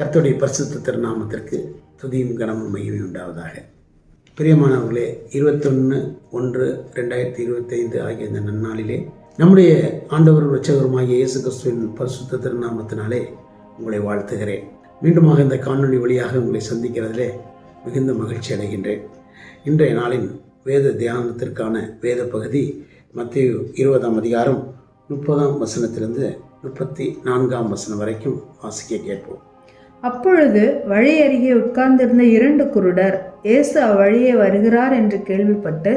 கர்த்தருடைய பரிசுத்த திருநாமத்திற்கு துதியும் கனமும் மையமே உண்டாவதாக. பிரியமானவர்களே இருபத்தொன்று ஒன்று ரெண்டாயிரத்தி இருபத்தைந்து ஆகிய இந்த நன்னாளிலே நம்முடைய ஆண்டவர் உற்சகருமாகிய இயேசு கிறிஸ்துவின் பரிசுத்த திருநாமத்தினாலே உங்களை வாழ்த்துகிறேன். மீண்டுமாக இந்த காணொலி வழியாக உங்களை சந்திக்கிறதிலே மிகுந்த மகிழ்ச்சி அடைகின்றேன். இன்றைய நாளின் வேத தியானத்திற்கான வேத பகுதி மத்திய இருபதாம் அதிகாரம் முப்பதாம் வசனத்திலிருந்து முப்பத்தி நான்காம் வசனம் வரைக்கும் வாசிக்க கேட்போம். அப்பொழுது வழி அருகே உட்கார்ந்திருந்த இரண்டு குருடர் இயேசு அவ்வழியே வருகிறார் என்று கேள்விப்பட்டு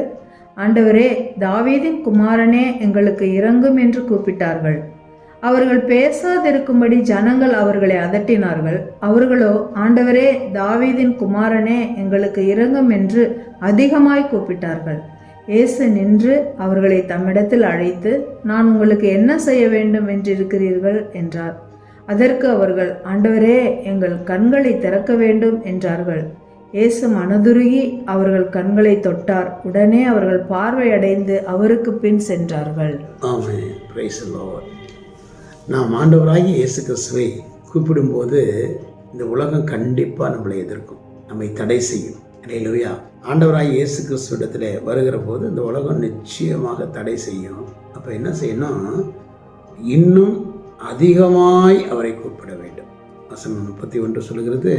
ஆண்டவரே தாவீதின் குமாரனே எங்களுக்கு இறங்கும் என்று கூப்பிட்டார்கள். அவர்கள் பேசாதிருக்கும்படி ஜனங்கள் அவர்களை அதட்டினார்கள். அவர்களோ ஆண்டவரே தாவீதின் குமாரனே எங்களுக்கு இறங்கும் என்று அதிகமாய் கூப்பிட்டார்கள். இயேசு நின்று அவர்களை தம்மிடத்தில் அழைத்து நான் உங்களுக்கு என்ன செய்ய வேண்டும் என்றிருக்கிறீர்கள்? என்றார். அதற்கு அவர்கள் ஆண்டவரே எங்கள் கண்களை திறக்க வேண்டும் என்றார்கள். இயேசு மனதுருகி அவர்கள் கண்களை தொட்டார். உடனே அவர்கள் பார்வையடைந்து அவருக்கு பின் சென்றார்கள். ஆமே நாம் ஆண்டவராகி இயேசு கிறிஸ்துவை கூப்பிடும்போது இந்த உலகம் கண்டிப்பாக நம்மளை எதிர்க்கும். நம்மை தடை செய்யும். இல்லையா ஆண்டவராகி இயேசு கிறிஸ்துவிடத்தில் வருகிற போது இந்த உலகம் நிச்சயமாக தடை செய்யும். அப்போ என்ன செய்யணும்? இன்னும் அதிகமாய் அவரை கூப்பிட வேண்டும். வசனம் முப்பத்தி ஒன்று சொல்கிறது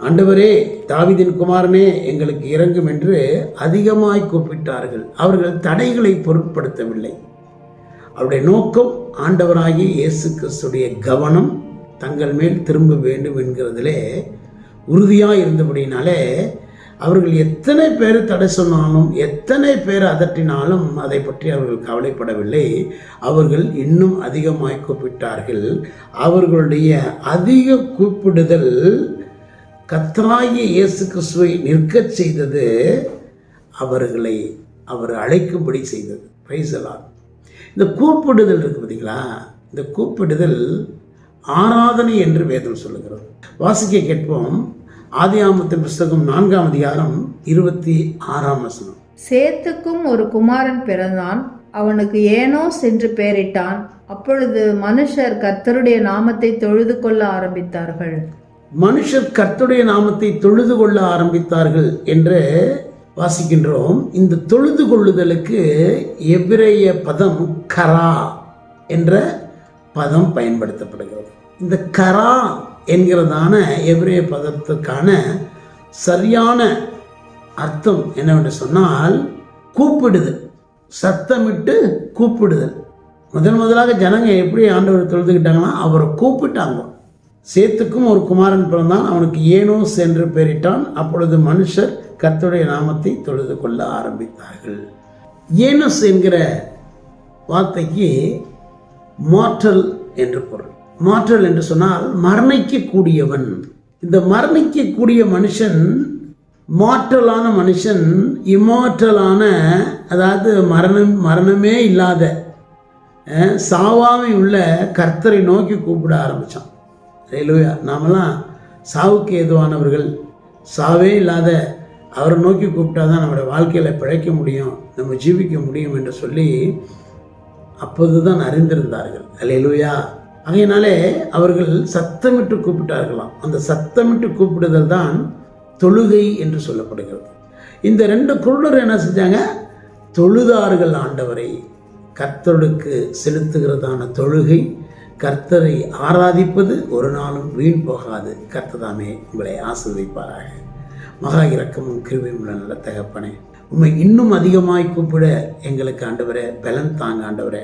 ஆண்டவரே தாவிதின் குமாரனே எங்களுக்கு இறங்கும் என்று அதிகமாய் கூப்பிட்டார்கள். அவர்கள் தடைகளை பொருட்படுத்தவில்லை. அவருடைய நோக்கம் ஆண்டவராகிய இயேசு கிறிஸ்துடைய கவனம் தங்கள் மேல் திரும்ப வேண்டும் என்கிறதிலே உறுதியாக இருந்தபடினாலே அவர்கள் எத்தனை பேர் தடை சொன்னாலும் எத்தனை பேர் அதட்டினாலும் அதை பற்றி அவர்கள் கவலைப்படவில்லை. அவர்கள் இன்னும் அதிகமாய் கூப்பிட்டார்கள். அவர்களுடைய அதிக கூப்பிடுதல் கத்தராகிய இயேசு கிறிஸ்துவை நிற்கச் செய்தது அவர்களை அவர் அழைக்கும்படி செய்தது. பிரைசலாம் இந்த கூப்பிடுதல் இருக்கு பார்த்தீங்களா இந்த கூப்பிடுதல் ஆராதனை என்று வேதம் சொல்லுகிறது. வாசிக்க கேட்போம். ஆதியாமத்தின் புஸ்தகம் நான்காம் அதிகாரம் இருபத்தி ஆறாம் வசனம். சேத்துக்கும் ஒரு குமாரன் பிறந்தான். அவனுக்கு ஏனோ சென்று பெயரிட்டான் அப்பொழுது மனுஷர் கர்த்தருடைய நாமத்தை தொழுது கொள்ள ஆரம்பித்தார்கள். மனுஷர் கர்த்தருடைய நாமத்தை தொழுது கொள்ள ஆரம்பித்தார்கள் என்று வாசிக்கின்றோம். இந்த தொழுது கொள்ளுதலுக்கு எபிரேய பதம் கரா என்ற பதம் பயன்படுத்தப்படுகிறது. இந்த கரா என்கிறதான எவ்ரே பதத்துக்கான சரியான அர்த்தம் என்னவென்று சொன்னால் கூப்பிடுதல். சத்தமிட்டு கூப்பிடுதல். முதன் முதலாக ஜனங்க எப்படி ஆண்டவர் தொழுதுகிட்டாங்கன்னா அவரை கூப்பிட்டாங்க. சேத்துக்கும் ஒரு குமாரன் பிறந்தான் அவனுக்கு ஏனோ சென்று பெயரிட்டான். அப்பொழுது மனுஷர் கர்த்தருடைய நாமத்தை தொழுது கொள்ள ஆரம்பித்தார்கள். ஏனஸ் என்கிற வார்த்தைக்கு மாற்றல் என்று பொருள். மாற்றல் என்று சொன்னால் மரணிக்கக்கூடியவன். இந்த மரணிக்கக்கூடிய மனுஷன் மாற்றலான மனுஷன் இம்மாற்றலான அதாவது மரணம் மரணமே இல்லாத சாவாமை உள்ள கர்த்தரை நோக்கி கூப்பிட ஆரம்பித்தான் ரயில்வேயா நாமெல்லாம் சாவுக்கு ஏதுவானவர்கள். சாவே இல்லாத அவரை நோக்கி கூப்பிட்டா தான் நம்மளுடைய வாழ்க்கையில் பிழைக்க முடியும் நம்ம ஜீவிக்க முடியும் என்று சொல்லி அப்போதுதான் அறிந்திருந்தார்கள். அல்லேலூயா ஆகையினாலே அவர்கள் சத்தமிட்டு கூப்பிட்டார்களாம். அந்த சத்தமிட்டு கூப்பிடுதல் தான் தொழுகை என்று சொல்லப்படுகிறது. இந்த ரெண்டு குருடர் என்ன செஞ்சாங்க? தொழுதார்கள் ஆண்டவரை. கர்த்தருக்கு செலுத்துகிறதான தொழுகை கர்த்தரை ஆராதிப்பது ஒரு நாளும் வீண் போகாது. கர்த்ததாமே உங்களை ஆசிர்வதிப்பாராக. மகா இரக்கமும் கிருவியும் உள்ள நல்ல தகப்பனே. உண்மை இன்னும் அதிகமாய் கூப்பிட எங்களுக்கு ஆண்டவரே பலன் தாங்க ஆண்டவரே.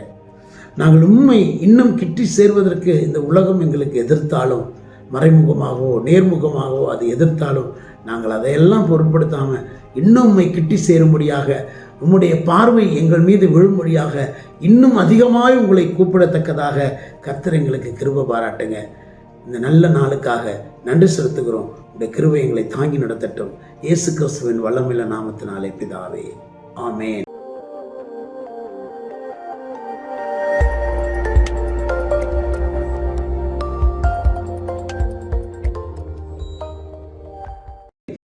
நாங்கள் உண்மை இன்னும் கிட்டி சேர்வதற்கு இந்த உலகம் எங்களுக்கு எதிர்த்தாலும் மறைமுகமாகவோ நேர்முகமாகவோ அது எதிர்த்தாலும் நாங்கள் அதையெல்லாம் பொருட்படுத்தாமல் இன்னும் உண்மை கிட்டி சேரும்படியாக உம்முடைய பார்வை எங்கள் மீது விழும்படியாக இன்னும் அதிகமாய் உங்களை கூப்பிடத்தக்கதாக கர்த்தர் எங்களுக்கு கிருப பாராட்டுங்க. இந்த நல்ல நாளுக்காக நன்றி செலுத்துகிறோம். உடைய கிருவை எங்களை தாங்கி நடத்தட்டும். இயேசு கிறிஸ்துவின் வல்லமில்ல நாமத்தினாலே பிதாவே. ஆமேன்.